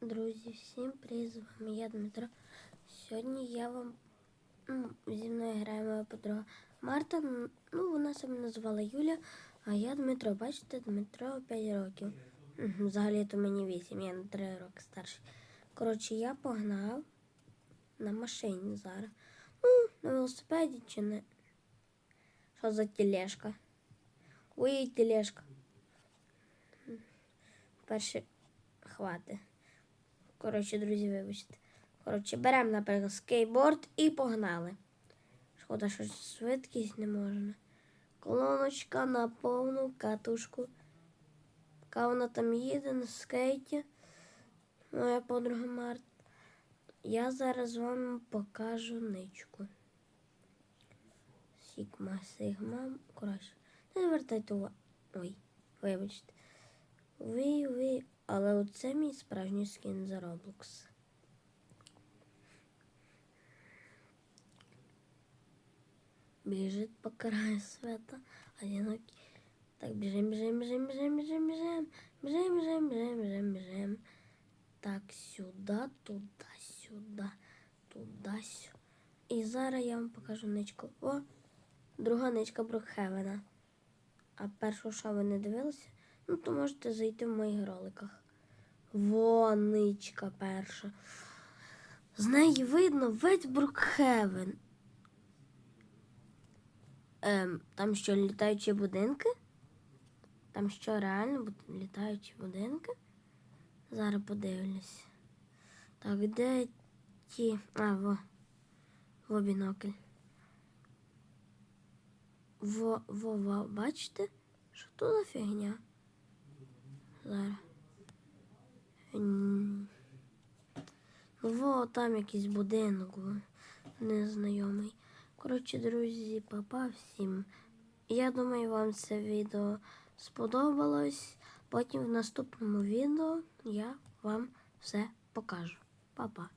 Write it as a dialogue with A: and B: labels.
A: Друзі, всім привіт, з вами я Дмитро. Сьогодні я вам ну, зі мною грає моя подруга Марта. Ну, вона себе називала Юля, а я Дмитро. Бачите, Дмитро 5 років. Взагалі то мені 8, я на 3 роки старший. Коротше, я погнав на машині зараз. Ну, на велосипеді чи не. Що за тележка? Ой, тележка. Перше хвати. Коротше, друзі, вибачте. Коротше, беремо, наприклад, скейтборд і погнали. Шкода, що швидкість не можна. Колоночка на повну катушку. Яка вона там їде на скейті. Моя подруга Март. Я зараз вам покажу ничку. Сігма, сигма. Коротше, не звертайте увагу. Ой, вибачте. Ви, ви, але оце мій справжній скін за Roblox. Біжить по краю света, одинокий. Так, біжим, біжим, біжим, біжим, біжим, біжим, біжим, біжим, біжим, біжим, біжим. Так, сюди, туди, сюди, туди, сюди. І зараз я вам покажу ничку. О, друга ничка Брукхевена. А першу, що ви не дивилися, ну то можете зайти в моїх роликах. Воничка перша. З неї видно весь Брукхевен. Ем, там що літаючі будинки? Там що реально літаючі будинки? Зараз подивлюсь. Так, де ті. А, во. Во бінокль. Во, во, во, бачите? Що тут за фігня? Зараз. Во, там якийсь будинок незнайомий. Коротше, друзі, папа всім. Я думаю, вам це відео сподобалось. Потім в наступному відео я вам все покажу. Па-па.